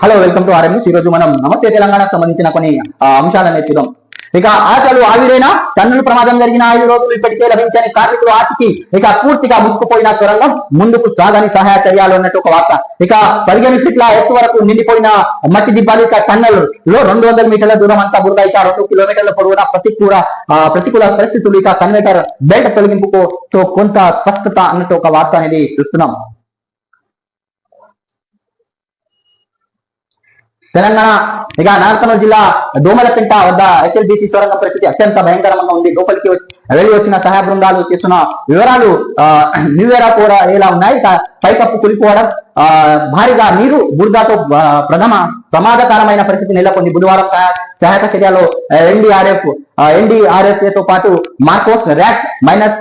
Hello welcome to RMS ఈ రోజు మనం నమస్తే తెలంగాణకు సంబంధించిన కొన్ని అంశాలను చూద్దాం. ఇక ఆశలు ఆవిరైన టన్నుల ప్రమాదం జరిగిన ఐదు రోజులు ఇప్పటికే లభించని కార్మికులు ఆచకి ఇక పూర్తిగా ముసుకుపోయిన సొరంగం ముందుకు సాగని సహాయ చర్యలు ఉన్నట్టు ఒక వార్త. ఇక పదిహేను ఫీట్ల ఎత్తు వరకు నిండిపోయిన మట్టి దిబ్బాలు ఇక టన్నల్లో రెండు వందల మీటర్ల దూరం అంతా బురద ఇక రెండు కిలోమీటర్ల పొడవున ప్రతికూల ప్రతికూల పరిస్థితులు ఇక కన్వేటర్ బెల్ట్ తొలగింపుకు కొంత స్పష్టత అన్నట్టు ఒక వార్త అనేది చూస్తున్నాం. తెలంగాణ ఇక నాగర్కర్నూలు జిల్లా దోమలపెంట వద్ద ఎస్ఎల్బిసి సొరంగం పరిస్థితి అత్యంత భయంకరంగా ఉంది. లోపలికి వచ్చి- వెళ్ళి వచ్చిన సహాయ బృందాలు చేస్తున్న వివరాలు ఆ, నివేరా కూడా ఎలా ఉన్నాయి? పైకప్పు కులిపోవడం భారీగా నీరు బురదతో ప్రథమ ప్రమాదకరమైన పరిస్థితి నెలకొంది. బుధవారం సహాయక చర్యలో ఎన్డీఆర్ఎఫ్ ఎన్డీఆర్ఎఫ్తో పాటు MARCOS rat miners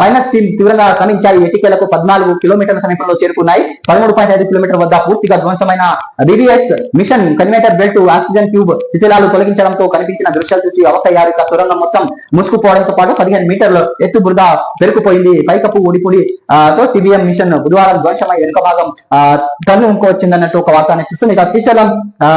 miners team తీవ్రంగా శ్రమించాయి ఎటికేలకు పద్నాలుగు కిలోమీటర్ల సమీపంలో చేరుకున్నాయి. పదమూడు పాయింట్ ఐదు కిలోమీటర్ వద్ద పూర్తిగా ధ్వంసమైన BBS machine conveyor belt oxygen tube శిథిలాలు తొలగించడంతో కనిపించిన దృశ్యాలు చూసి అవకయ్యారు. ఇక సొరంగం మొత్తం ముసుకుపోవడంతో పాటు పదిహేను మీటర్ల ఎత్తు బురద పెరుకుపోయింది పైకప్పు ఊడిపుడి తో టీబీఎం మిషన్ బుధవారం ధ్వంసమై వెనుక భాగం ఆ, టన్ను ఇంకొచ్చిందన్నట్టు ఒక వార్త చూస్తుంది. ఇక శ్రీశైలం ఆ,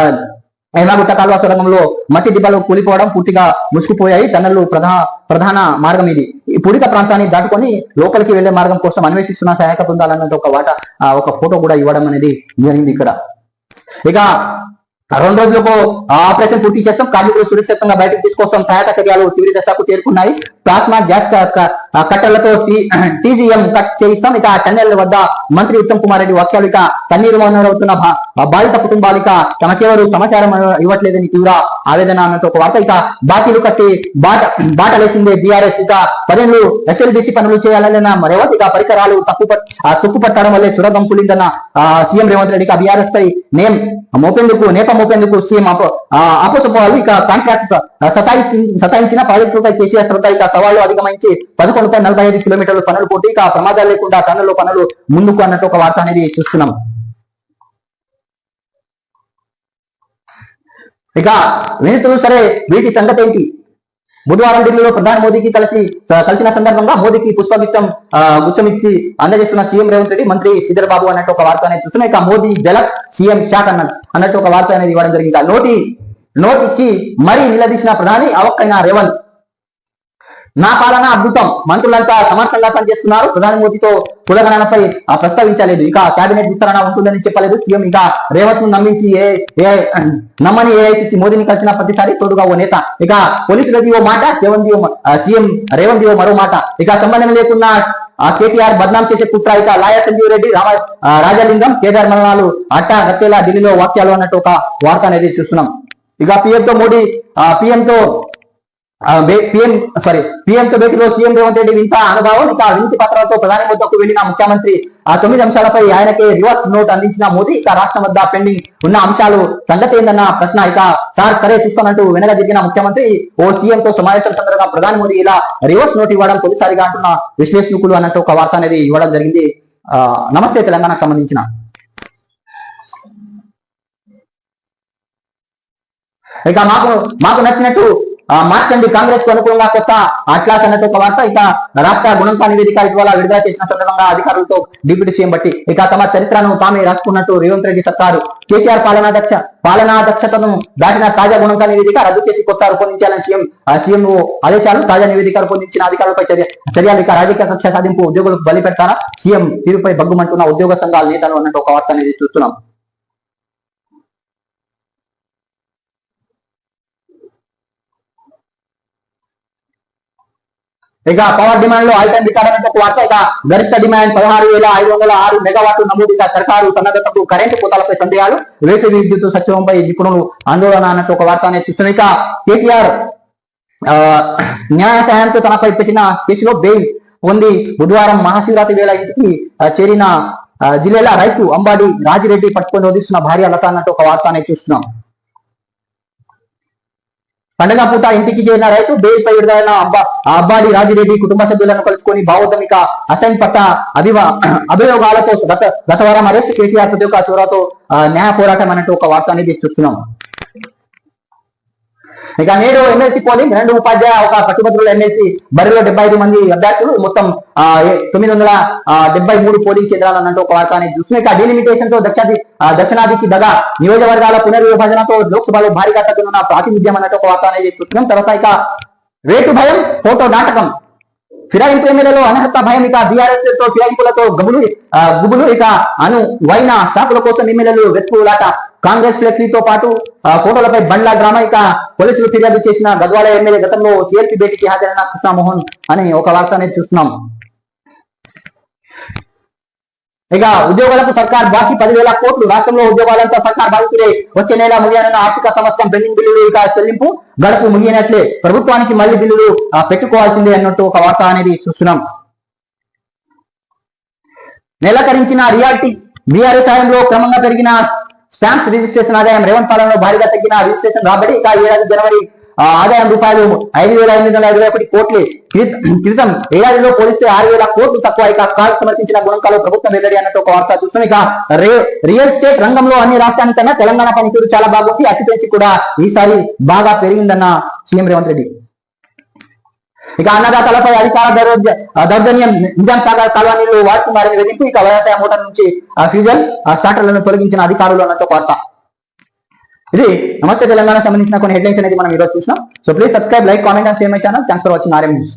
ఎర్రగుట్ట కాలువ సొరంగంలో మట్టి దిబ్బలు కూలిపోవడం పూర్తిగా ముసుకుపోయాయి టన్నెలు ప్రధాన ప్రధాన మార్గం ఇది. పూడిక ప్రాంతాన్ని దాటుకొని లోపలికి వెళ్ళే మార్గం కోసం అన్వేషిస్తున్న సహాయక బృందాలన్నట్టు ఒక వాట ఒక ఫోటో కూడా ఇవ్వడం అనేది జరిగింది ఇక్కడ. ఇక రెండు రోజులకు ఆపరేషన్ పూర్తి చేస్తాం. కార్మికులు సురక్షితంగా బయటకు తీసుకొస్తాం. సహాయక చర్యలు తీవ్ర దశకు చేరుకున్నాయి. ప్లాస్మా గ్యాస్ కట్టెలతో టీజీఎం కట్ చేయిస్తాం. ఇక టన్నెల్ వద్ద మంత్రి ఉత్తమ్ కుమార్ రెడ్డి వాక్యాలు ఇక కన్నీరు అవుతున్న బాధిత కుటుంబాలిక తమకెవరు సమాచారం ఇవ్వట్లేదని తీవ్ర ఆవేదన అన్నట్టు ఒక వార్త. ఇక బాకీలు కట్టి బాట బాటలేసిందే బీఆర్ఎస్. ఇక పనులు ఎస్ఎల్బిసి పనులు చేయాలన్న రేవంత్ ఇక పరికరాలు తప్పు పట్- తుప్పు పట్టడం వల్లే సురగం పులిందన్న సీఎం రేవంత్ రెడ్డి ఇక బీఆర్ఎస్ పై నేమ్ మోపేందుకు నేప మోపేందుకు సీఎం అపో అపోసపోవాలి ఇక కాంట్రాక్ట్ సతాయించి సతాయించిన ప్రాజెక్టులపై కేసీఆర్ శ్రద్ధ. ఇక సవాళ్ళు అధిగమించి పదకొండు పాయింట్ నలభై ఐదు కిలోమీటర్లు పనులు పోటీ ఇక ప్రమాదాలు లేకుండా టన్నుల్లో పనులు ముందుకు అన్నట్టు ఒక వార్త అనేది చూస్తున్నాం. ఇక వినతులు సరే వీటి సంగతి ఏంటి? బుధవారం ఢిల్లీలో ప్రధాని మోదీకి కలిసి కలిసిన సందర్భంగా మోదీకి పుష్పగుచ్చం ఆ, గుచ్చం ఇచ్చి అందజేస్తున్న సీఎం రేవంత్ రెడ్డి మంత్రి శ్రీధర్ బాబు అన్నట్టు ఒక వార్త అనేది చూస్తున్నాం. ఇక మోదీ జలక్ సీఎం శాఖ అన్న అన్నట్టు ఒక వార్త అనేది ఇవ్వడం జరిగింది. నోటి నోటిచ్చి మరీ నిలదీసిన ప్రధాని అవక్కైన రేవంత్. నా పాలన అద్భుతం. మంత్రులంతా సమర్థంగా పనిచేస్తున్నారు. ప్రధాని మోదీతో కులగణనపై ప్రస్తావించలేదు. ఇక కేబినెట్ విస్తరణ ఉంటుందని చెప్పలేదు. సీఎం ఇక రేవంత్ను నమ్మించి ఏ ఏ నమ్మని ఏఐసిసి మోదీని కలిసిన ప్రతిసారి తోడుగా ఓ నేత. ఇక పోలీసులది ఓ మాట రేవంత్ సీఎం రేవంత్ ఓ మరో మాట. ఇక సంబంధం లేకున్నా ఆ కేటీఆర్ బద్నాం చేసే కుట్ర ఇక లాయర్ సంజీవ్ రెడ్డి రామ రాజలింగం కేదార్ మరణాలు అట్టా రత్తేలా ఢిల్లీలో వాక్యాలు అన్నట్టు ఒక వార్త అనేది చూస్తున్నాం. ఇక PM తో మోడీ PM తో పిఎం సారీ పిఎంతో భేటీలో సీఎం రేవంత్ రెడ్డి వింత అనుభవం. ఇక వినతి పత్రాలతో ప్రధాని వద్దకు వెళ్ళిన ముఖ్యమంత్రి ఆ తొమ్మిది అంశాలపై ఆయనకే రివర్స్ నోట్ అందించిన మోదీ ఇక రాష్ట్రం వద్ద పెండింగ్ ఉన్న అంశాలు సంగతి ఏందన్న ప్రశ్న ఇక సార్ సరే చూస్తానంటూ వెనక దిగిన ముఖ్యమంత్రి ఓ సీఎం తో సమావేశం సందర్భంగా ప్రధాని మోదీ ఇలా రివర్స్ నోట్ ఇవ్వడం తొలిసారిగా అంటున్న విశ్లేషకులు అన్నట్టు ఒక వార్త అనేది ఇవ్వడం జరిగింది. నమస్తే తెలంగాణకు సంబంధించిన. ఇక మాకు మాకు నచ్చినట్టు మార్చండి కాంగ్రెస్కు అనుకూలంగా కొత్త అట్లాస్ అన్నట్టు ఒక వార్త. ఇక రాష్ట్ర గుణంకా నివేదిక ఇటీవల విడుదల చేసిన సందర్భంగా అధికారులతో డిప్యూటీ సీఎం బట్టి. ఇక తమ చరిత్రను తామే రాసుకున్నట్టు రేవంత్ రెడ్డి సర్కారు కేసీఆర్ పాలనాధ్యక్ష పాలనాధ్యక్షతను పాలనా దక్షతను దాటిన తాజా గుణంకా నివేదిక రద్దు చేసి కొత్త రూపొందించాలని సీఎం సీఎం ఆదేశాలు తాజా నివేదిక రూపొందించిన అధికారులపై చర్య చర్యలు ఇక రాజకీయ కక్ష సాధింపు ఉద్యోగులకు బలి పెడతారా? సీఎం తీరుపై బగ్గుమంటున్న ఉద్యోగ సంఘాల నేతలు అన్నట్టు ఒక వార్త అనేది చూస్తున్నాం. ఇక పవర్ డిమాండ్లో ఐటమ్ రికార్డ్ ఒక వార్త. ఇక గరిష్ట డిమాండ్ పదహారు వేల ఐదు వందల ఆరు మెగావాట్లు నమోదు. ఇక సర్కారు సన్నద్ధతకు కరెంటు కోతలపై సందేహాలు. వేసవి విద్యుత్ సచివంపై నిపుణులు ఆందోళన అన్నట్టు ఒక వార్త అనేది చూస్తున్నాయి ఇక కేటీఆర్ ఆ, న్యాయ సహాయంతో తనపై పెట్టిన కేసులో బెయిల్ పొంది బుధవారం మహాశివరాత్రి వేళ ఇంటికి చేరిన జిల్లాల రైతు అంబాడి రాజిరెడ్డి పట్టుకొని వదిలిస్తున్న భార్య లత అన్నట్టు ఒక వార్త అనేది చూస్తున్నాం. పండగ పూట ఇంటికి చేరిన రైతు బెయిల్ విడుదలైన అబ్బా అబ్బాడి రాజిరెడ్డి కుటుంబ సభ్యులను కలుసుకుని భావోద్యమిక అసైన్ పట్ట అభివ అభియోగాలతో గత గత వారం అరెస్ట్ కేసీఆర్ ప్రతి ఒక్క చోరాతో న్యాయ పోరాటం అన్నట్టు ఒక వార్త అనేది చూస్తున్నాం. ఇక నేడు ఎమ్మెల్సీ పోలింగ్ రెండు ఉపాధ్యాయ ఒక పట్టుభద్రుల ఎమ్మెల్సీ బరిలో డెబ్బై ఐదు మంది అభ్యర్థులు. మొత్తం తొమ్మిది వందల డెబ్బై మూడు పోలింగ్ కేంద్రాలు అన్నట్టు ఒక వార్త అనేది చూస్తున్నాయి ఇక డీలిమిటేషన్తో దక్షిణాది దక్షిణాదికి దగా నియోజకవర్గాల పునర్విభజనతో లోక్సభలో భారీగా తగ్గుతున్న ప్రాతినిధ్యం అన్నట్టు ఒక వార్త అనేది చూస్తున్నాం. తర్వాత ఇక రేటు భయం ఫోటో నాటకం. ఫిరాయింపు ఎమ్మెల్యేలో అనర్హత భయం ఇక బీఆర్ఎస్తో ఫిరాయింపులతో గబులు గుబులు ఇక అను వైన షాపుల కోసం ఎమ్మెల్యేలు వెతుకులాట. కాంగ్రెస్ ఫ్లెక్సీతో పాటు ఫోటోలపై బండ్ల డ్రామా ఇక పోలీసులు ఫిర్యాదు చేసిన గద్వాల ఎమ్మెల్యే గతంలో సిఎల్పి భేటీకి హాజరైన కృష్ణమోహన్ అని ఒక వార్త అనేది చూస్తున్నాం. ఇక ఉద్యోగాలకు సర్కార్ బాకీ పదివేల కోట్లు రాష్ట్రంలో ఉద్యోగాలంతా సర్కార్ బాధితులే. వచ్చే నెల ముగియనున్న ఆర్థిక సంవత్సరం పెండింగ్ బిల్లులు ఇక చెల్లింపు గడుపు ముగియనట్లే. ప్రభుత్వానికి మళ్ళీ బిల్లులు పెట్టుకోవాల్సిందే అన్నట్టు ఒక వార్త అనేది చూస్తున్నాం. నెలకరించిన రియాలిటీ బీఆర్ఎస్ హయాంలో క్రమంగా పెరిగిన స్టాంప్స్ రిజిస్ట్రేషన్ ఆదాయం రేవంత్ పాలనలో భారీగా తగ్గిన రిజిస్ట్రేషన్ రాబడి ఇక ఏడాది జనవరి ఆదాయం రూపాయలు ఐదు వేల ఎనిమిది వందల ఇరవై ఒకటి కోట్లు. క్రితం ఏడాదిలో పోలిస్తే ఆరు వేల కోట్లు తక్కువ. ఇక కాల్ సమర్పించిన గుణకాలు ప్రభుత్వం వెల్లడి అన్నట్టు ఒక వార్త చూస్తాం ఇక రే- రియల్ ఎస్టేట్ రంగంలో అన్ని రాష్ట్రానికన్నా తెలంగాణ పనితీరు చాలా బాగుంది. అతి పెంచి కూడా ఈసారి బాగా పెరిగిందన్న సీఎం రేవంత్ రెడ్డి. ఇక అన్నదాతలపై అధికార దౌర్జ- దౌర్జన్యం నిజాం సాగర్ కాలనీలు నీళ్ళు మారిన వెదింపు ఇక వ్యవసాయ మోటార్ నుంచి ఆ ఫ్యూజల్ ఆ స్టార్టర్లను తొలగించిన అధికారులు అన్నట్టు వార్త. ఇది నమస్తే తెలంగాణ సంబంధించిన కొన్ని హెడ్లైన్స్ అనేది మనం ఈరోజు చూసినాం. So please subscribe like comment and share my channel thanks for watching RM news